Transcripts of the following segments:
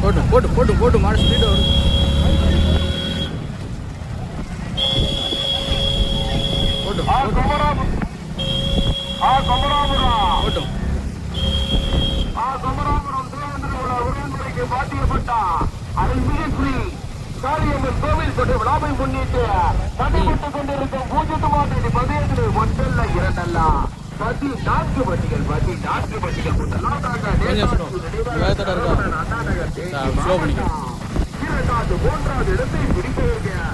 போட்டு போட்டு போட்டு போட்டு மாடு ஸ்பீடு வரும் போட்டு போட்டும் பாட்டியப்பட்டா அருள் மிகக்குறி காளியம்மன் கோவில் கொண்டு விழாவை முன்னிட்டு நடைபெற்றுக் கொண்டிருக்கும் பூஜ்ஜியத்து மாதிரி பதினேழு ஒன்றல்ல இரண்டல்ல பத்தி டாக்டர் பட்டிகள் பத்தி டாக்டர் பட்டிகள் கூட்டலாம் தாங்க மூன்றாவது இடத்தை பிடித்திருக்கேன்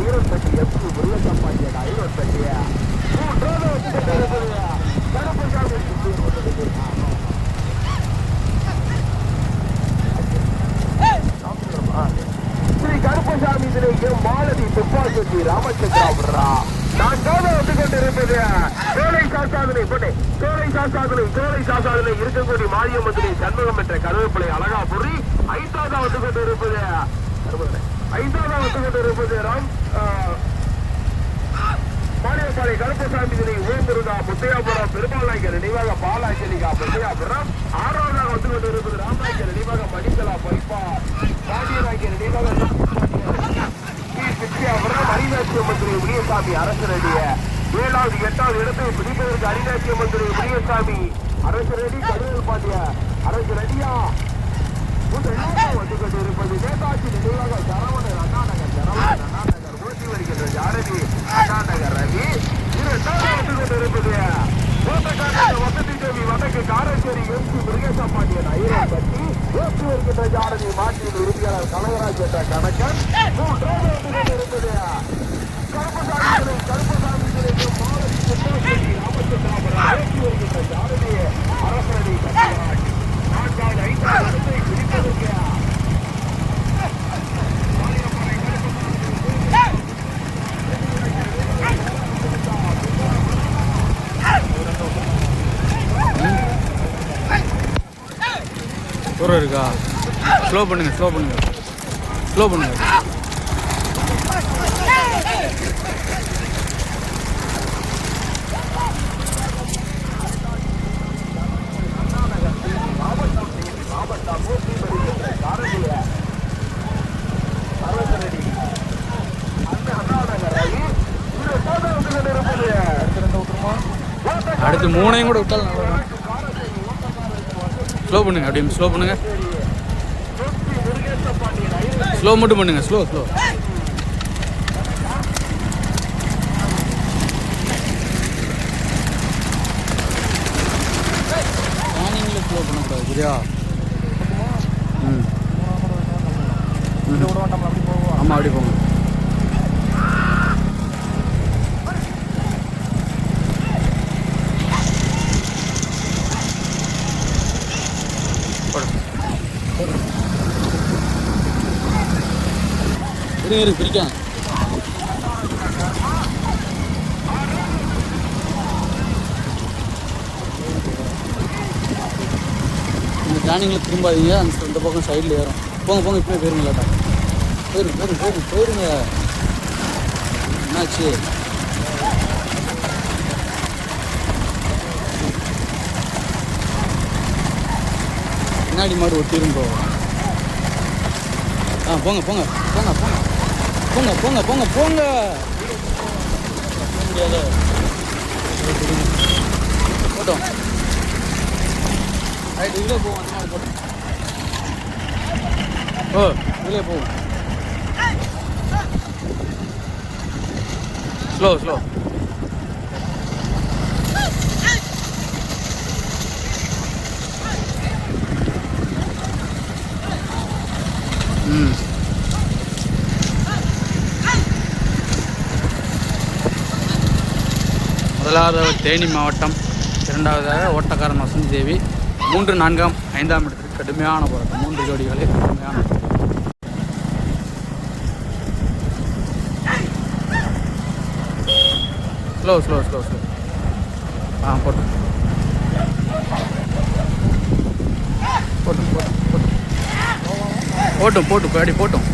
ஐரோப்பட்டி எஸ்பி முருகேசன் பாண்டியன் ஐரோப்பட்டி கருப்பசாமி ஸ்ரீ கருப்பசாமி திரைக்கும் மாலதி துப்பாக்கி ராமச்சந்திராபுரா நான் காண வந்து கொண்டிருப்பது சோலை சாசாதனை பொண்ணே சோலை சாசாதனை சோலை சாசாதனை இருக்கக்கூடிய மாரியம்மந்திரி சண்முகம் என்ற கருவேப்பிலை அழகா பொறி ஐந்தாவது வந்து கொண்டிருப்பது ஐந்தாவது வந்து கொண்டிருப்பது ராம். மாரியப்பாளைய கருப்பசாமி தினை ஓம்புருதா முத்தையாபுரம் பெருமாளாய்க்கு நினைவாக பாலாஞ்சலிகா முத்தையாபுரம் ஆறாவதாக வந்து கொண்டு இருப்பது ராமநாய்க்கு நினைவாக மணிகலா பைப்பா பாண்டியராய்க்கு நினைவாக அரிநாட்சிய மந்திரி முனியசாமி அரசரடிய ஏழாவது எட்டாவது இடத்தை பிடிப்பதற்கு அரிநாட்சிய மந்திரி முனியசாமி அரசரடி கருணல் பாண்டிய அரசரடியா வந்து கொண்டிருப்பது நேதா தூரம் இருக்கா? ஸ்லோ பண்ணுங்க ஸ்லோ பண்ணுங்க. ஸ்லோ பண்ணுங்க. அடுத்து மூணையும் கூட விட்டால் நல்லா ஸ்லோ பண்ணுங்க அப்படியே ஸ்லோ பண்ணுங்க. ஸ்லோ மட்டும் பண்ணுங்க ஸ்லோ ஸ்லோ ஸ்கேனிங்கில் ஸ்லோ பண்ணக்கூடாது. சரியா? ம். ஆமாம் அப்படி போங்க. இருங்க இரு இந்த டேனிங்கில் திரும்பாதீங்க. அந்த இந்த பக்கம் சைடில் ஏறும். போங்க போங்க இப்போயே போயிருங்க லேட்டா. போயிருங்க போயிருங்க போயிருங்க போயிருங்க. என்னாச்சு? பின்னாடி மாடு ஒட்டிரும் ப்ரோ ஆ போங்க போங்க போங்க போங்க. போங்க போங்க போங்க போங்க. முடியாது போட்டோம். ரைட் இதிலே போவோம் அந்த மாதிரி போட்டோம். ஓ போவோம். ஸ்லோ ஸ்லோ முதலாவது தேனி மாவட்டம் இரண்டாவதாக ஓட்டக்காரன் வசந்தி தேவி மூன்று நான்காம் ஐந்தாம் இடத்திற்கு கடுமையான போராட்டம் மூன்று ஜோடிகளே கடுமையான ஸ்லோ ஸ்லோ ஸ்லோ ஸ்லோ ஆ போட்டும் போட்டும் போட்டும் போட்டும் போட்டும் போட்டும் பேடி போட்டும்.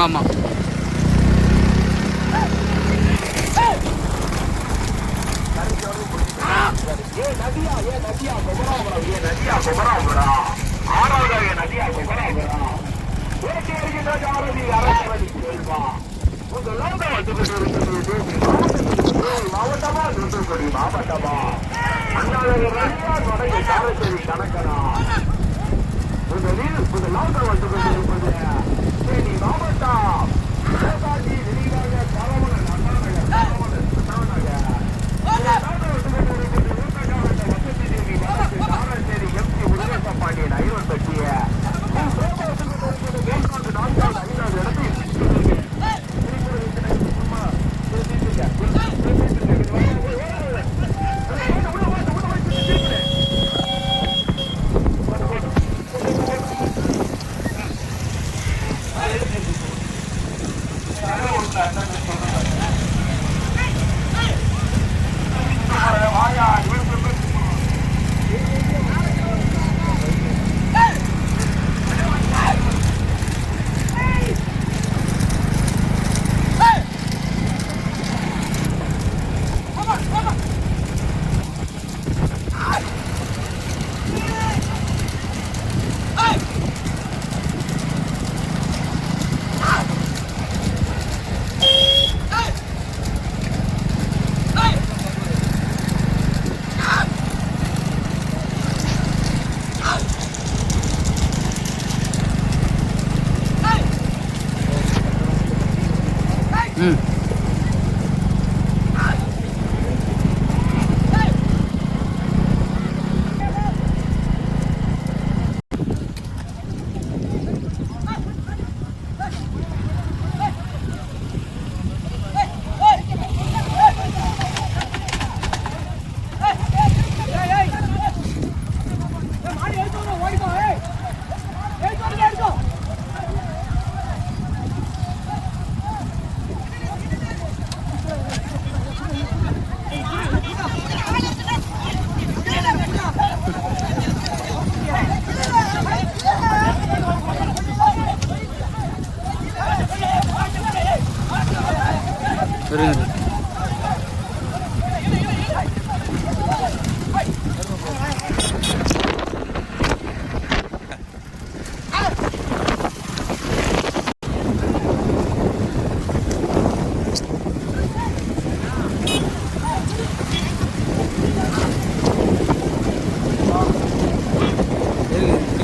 ஆமாம் மாவட்டமா தூத்துக்குடி மாவட்டமா அண்ணாநகர் ரஷ்யா தொடங்கி காரச்சேரி கணக்கனா முதலில் Robertov. இருங்க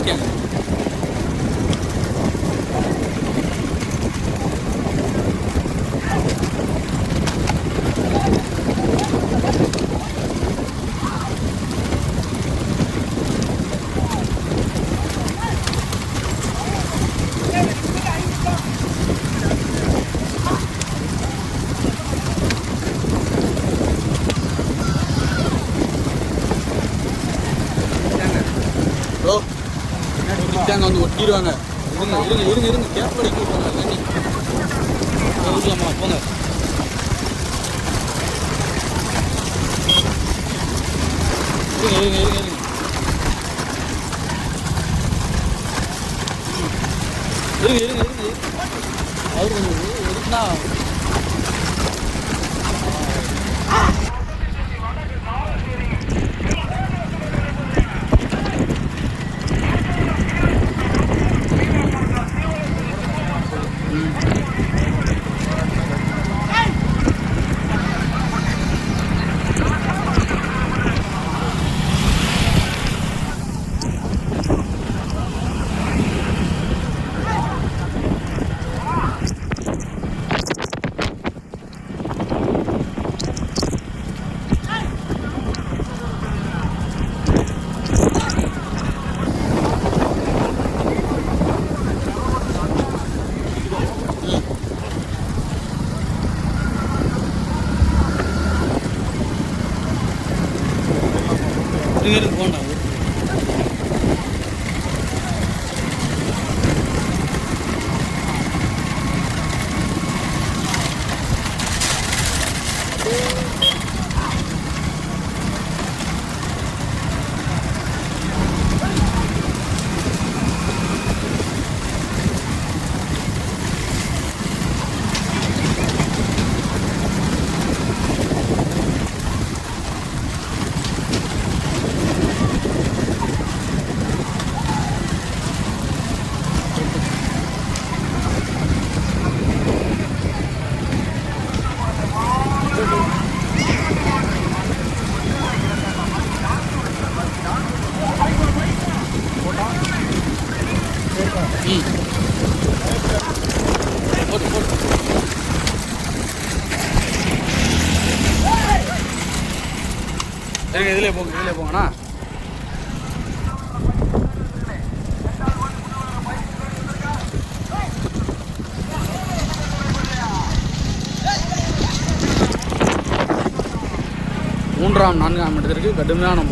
இருங்க நிற்காங்க வந்து ஒட்டிடுவாங்க. இருங்க இருங்க இருங்க இருங்க. கேப் அடிக்க விட்டுருங்க போங்க. இருங்க இருங்க இருங்க இருங்க. இருங்க இருங்க இருங்க. அவர் கொஞ்சம் போட்டு போட்டு சரிங்க இதிலே போங்க போங்கண்ணா மூன்றாம் நான்காம் இடத்திற்கு கடுமையான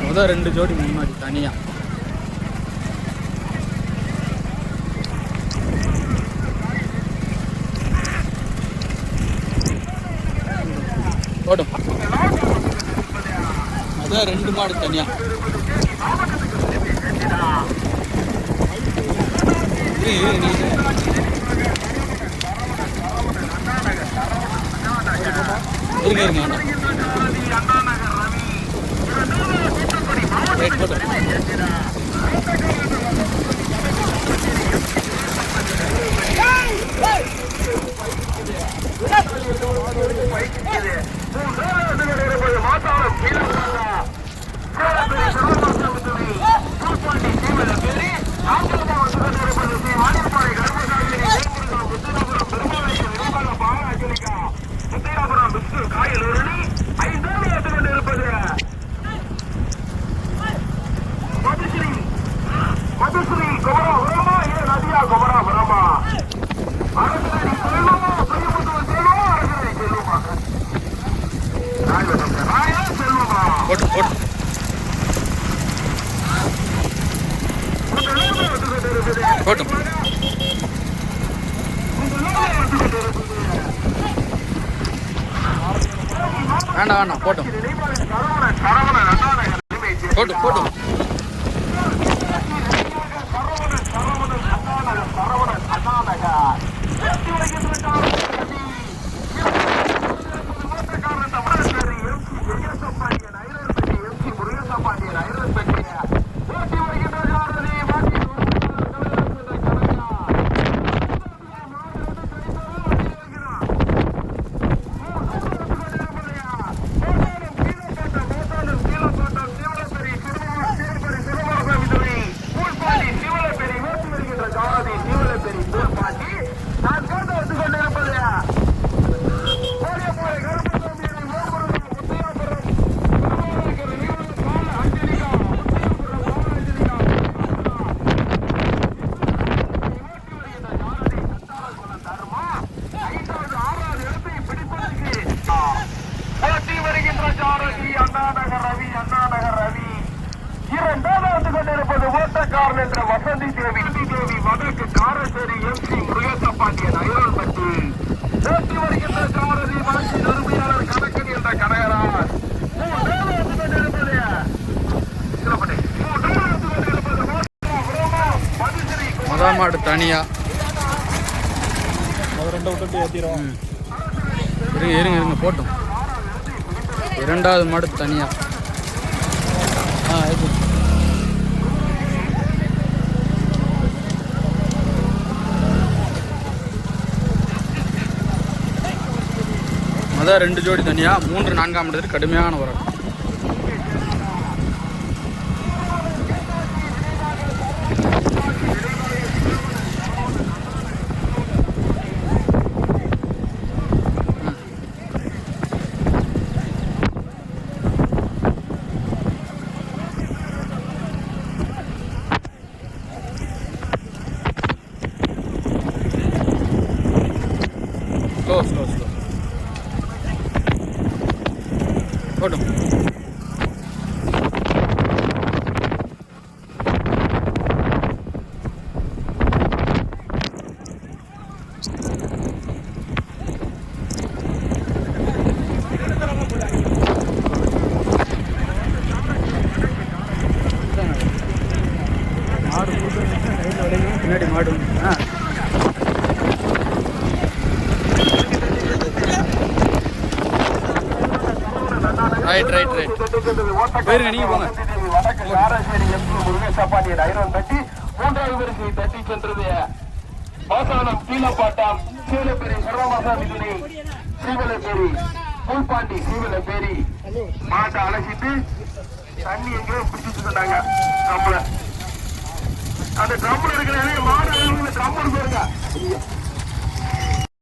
முதல் ரெண்டு ஜோடி முன்னாடி தனியாக தனியாக ரெண்டு மாடு தனியாக இருங்க இருங்க வேண்டாம். பாண்டியன் ஐரோன்பட்டி போட்டி வருகின்ற சாரதி மாற்றி உரிமையாளர் கணக்கன் என்ற கனகராஜ் முதல் மாடு தனியா. ரெண்டை ஏற்றிடும் இருங்க இருங்க இருங்க போட்டும். இரண்டாவது மாடு தனியா ஆ இது மொதல் ரெண்டு ஜோடி தனியாக மூன்று நான்காம் இடத்துக்கு கடுமையான உரம் Close, close, close. ஸ்லோ போட்டும் Right, right, right. போயிருங்க, நீங்க போங்க. வடக்கு காரசேரி எம்பி முருகேசப்பாண்டியன் ஐரன் தட்டி மூன்றாவது வரிசை தட்டி சென்றது பாசானம் கீழப்பாட்டம் சீலப்பேரி சர்வமாசாமி துணை சீவலப்பேரி பூல்பாண்டி சீவலப்பேரி மாட்டை அழைச்சிட்டு தண்ணி எங்கேயோ பிடிச்சிட்டு சொன்னாங்க ட்ரம்ல அந்த ட்ரம்ல இருக்கிறதே